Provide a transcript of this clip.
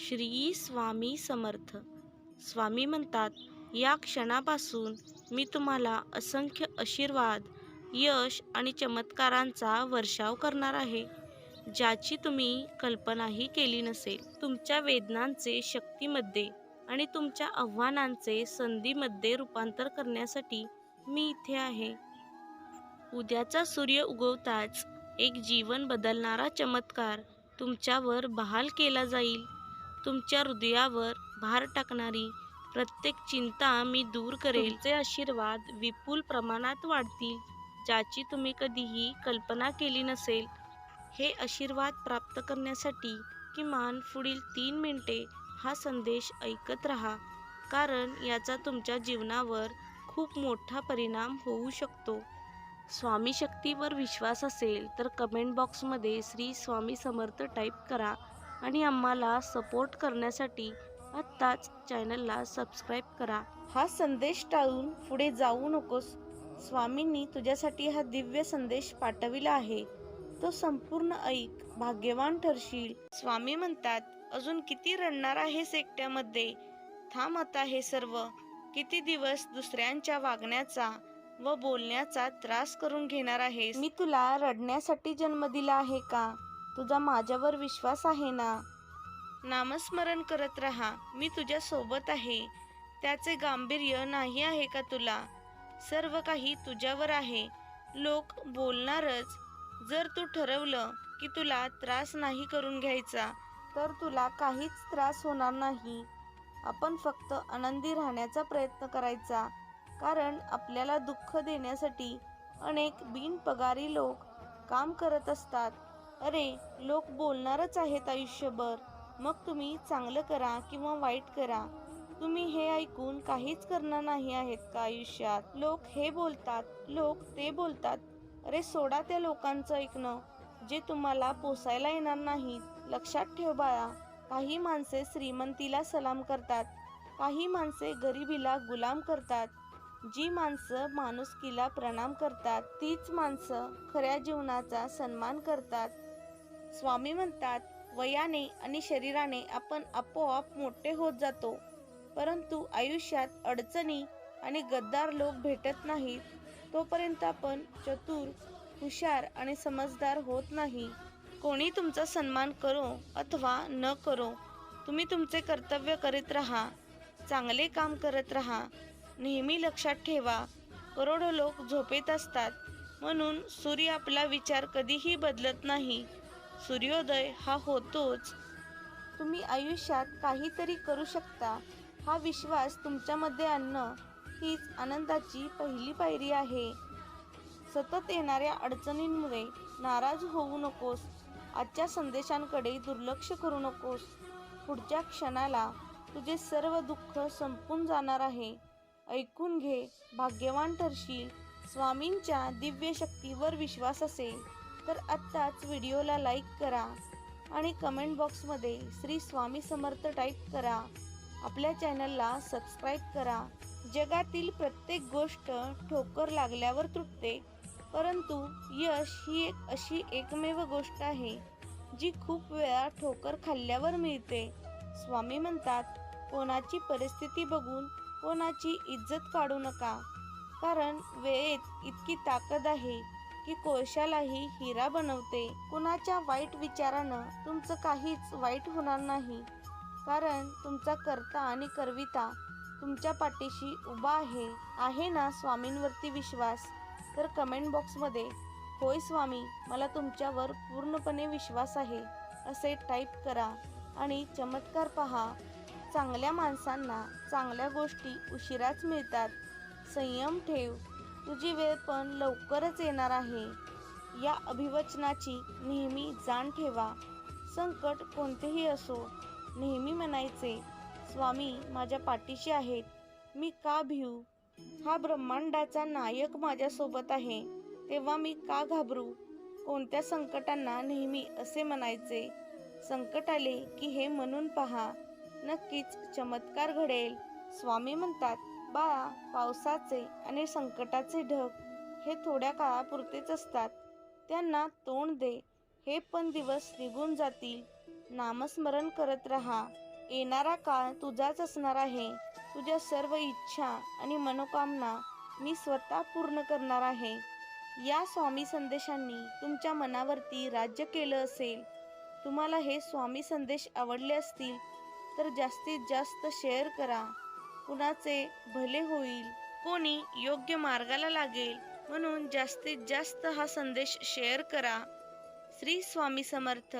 श्री स्वामी समर्थ. स्वामी म्हणतात या क्षणापासून मी तुम्हाला असंख्य आशीर्वाद यश आणि चमत्कारांचा वर्षाव करणार आहे. ज्याची तुम्ही कल्पनाही केली नसेल तुमच्या वेदनांचे शक्तीमध्ये आणि तुमच्या आव्हानांचे संधीमध्ये रूपांतर करण्यासाठी मी इथे आहे. उद्याचा सूर्य उगवताच एक जीवन बदलणारा चमत्कार तुमच्यावर बहाल केला जाईल. तुमच्या हृदयावर भार टाकणारी प्रत्येक चिंता मी दूर करेल. तुमचे आशीर्वाद विपुल प्रमाणात वाढतील ज्याची तुम्ही कधीही कल्पना केली नसेल. हे आशीर्वाद प्राप्त करण्यासाठी किमान पुढील तीन मिनिटे हा संदेश ऐकत राहा कारण याचा तुमच्या जीवनावर खूप मोठा परिणाम होऊ शकतो. स्वामी शक्तीवर विश्वास असेल तर कमेंट बॉक्समध्ये श्री स्वामी समर्थ टाईप करा. आणि आम्हाला सपोर्ट करण्यासाठी आत्ताच चॅनलला सबस्क्राईब करा. हा संदेश टाळून पुढे जाऊ नकोस. स्वामींनी तुझ्यासाठी हा दिव्य संदेश पाठविला आहे. तो संपूर्ण ऐक भाग्यवान ठरशील. स्वामी म्हणतात अजून किती रडणार आहेस एकट्यामध्ये? थांब आता हे सर्व. किती दिवस दुसऱ्यांच्या वागण्याचा व बोलण्याचा त्रास करून घेणार आहेस? मी तुला रडण्यासाठी जन्म दिला आहे का? तुझा माझ्यावर विश्वास आहे ना? नामस्मरण करत राहा. मी तुझ्या सोबत आहे. त्याचे गांभीर्य नाही आहे का तुला? सर्व काही तुझ्यावर आहे. लोक बोलणारच. जर तू ठरवलं की तुला त्रास नाही करून घ्यायचा तर तुला काहीच त्रास होणार नाही. आपण फक्त आनंदी राहण्याचा प्रयत्न करायचा. कारण आपल्याला दुःख देण्यासाठी अनेक बिनपगारी लोक काम करत असतात. अरे लोक बोलणारच आहेत आयुष्यभर. मग तुम्ही चांगलं करा किंवा वाईट करा. तुम्ही हे ऐकून काहीच करणार नाही आहेत का आयुष्यात? लोक हे बोलतात लोक ते बोलतात. अरे सोडा त्या लोकांचं ऐकणं. जे तुम्हाला पोसायला येणार नाहीत. लक्षात ठेव बाळा काही माणसे श्रीमंतीला सलाम करतात. काही माणसे गरिबीला गुलाम करतात. जी माणसं माणुसकीला प्रणाम करतात तीच माणसं खऱ्या जीवनाचा सन्मान करतात. स्वामी म्हणतात वयाने आणि शरीराने आपण आपोआप मोठे होत जातो. परंतु आयुष्यात अडचणी आणि गद्दार लोक भेटत नाहीत तोपर्यंत आपण चतुर हुशार आणि समजदार होत नाही. कोणी तुमचा सन्मान करो अथवा न करो तुम्ही तुमचे कर्तव्य करीत राहा चांगले काम करत राहा नेहमी लक्षात ठेवा करोडो लोक झोपेत असतात म्हणून सूर्य आपला विचार कधीही बदलत नाही. सूर्योदय हा होतोच. तुम्ही आयुष्यात काहीतरी करू शकता. हा विश्वास तुमच्यामध्ये आणणं हीच आनंदाची पहिली पायरी आहे. सतत येणाऱ्या अडचणींमुळे नाराज होऊ नकोस. आजच्या संदेशांकडे दुर्लक्ष करू नकोस. पुढच्या क्षणाला तुझे सर्व दुःख संपून जाणार आहे. ऐकून घे भाग्यवान ठरशील. स्वामींच्या दिव्य शक्तीवर विश्वास असेल. तर आत्ताच व्हिडिओला लाईक करा आणि कमेंट बॉक्समध्ये श्री स्वामी समर्थ टाईप करा. आपल्या चॅनलला सबस्क्राईब करा. जगातील प्रत्येक गोष्ट ठोकर लागल्यावर तुटते परंतु यश ही एक अशी एकमेव गोष्ट आहे जी खूप वेळा ठोकर खाल्ल्यावर मिळते. स्वामी म्हणतात कोणाची परिस्थिती बघून कोणाची इज्जत काढू नका. कारण वेळेत इतकी ताकद आहे की कोळशालाही हिरा बनवते. कुणाच्या वाईट विचारानं तुमचं काहीच वाईट होणार नाही. कारण तुमचा कर्ता आणि करविता तुमच्या पाठीशी उभा आहे आहे ना स्वामींवरती विश्वास? तर कमेंट बॉक्समध्ये होय स्वामी मला तुमच्यावर पूर्णपणे विश्वास आहे असे टाईप करा आणि चमत्कार पहा. चांगल्या माणसांना चांगल्या गोष्टी उशिराच मिळतात. संयम ठेव. तुझी वेळ पण लवकरच येणार आहे. या अभिवचनाची नेहमी जाण ठेवा. संकट कोणतेही असो नेहमी म्हणायचे स्वामी माझ्या पाठीशी आहेत. मी का भिऊ? हा ब्रह्मांडाचा नायक माझ्यासोबत आहे. तेव्हा मी का घाबरू? कोणत्या संकटांना नेहमी असे म्हणायचे? संकट आले की हे म्हणून पहा. नक्कीच चमत्कार घडेल. स्वामी म्हणतात बाळा पावसाचे आणि संकटाचे ढग हे थोड्या काळापुरतेच असतात. त्यांना तोंड दे हे पण दिवस निघून जातील. नामस्मरण करत राहा. येणारा काळ तुझाच असणार आहे. तुझ्या सर्व इच्छा आणि मनोकामना मी स्वतः पूर्ण करणार आहे. या स्वामी संदेशांनी तुमच्या मनावरती राज्य केलं असेल. तुम्हाला हे स्वामी संदेश आवडले असतील तर जास्तीत जास्त शेअर करा. कुणाचे भले होईल कोणी योग्य मार्गाला लागेल म्हणून जास्तीत जास्त हा संदेश शेअर करा. श्री स्वामी समर्थ.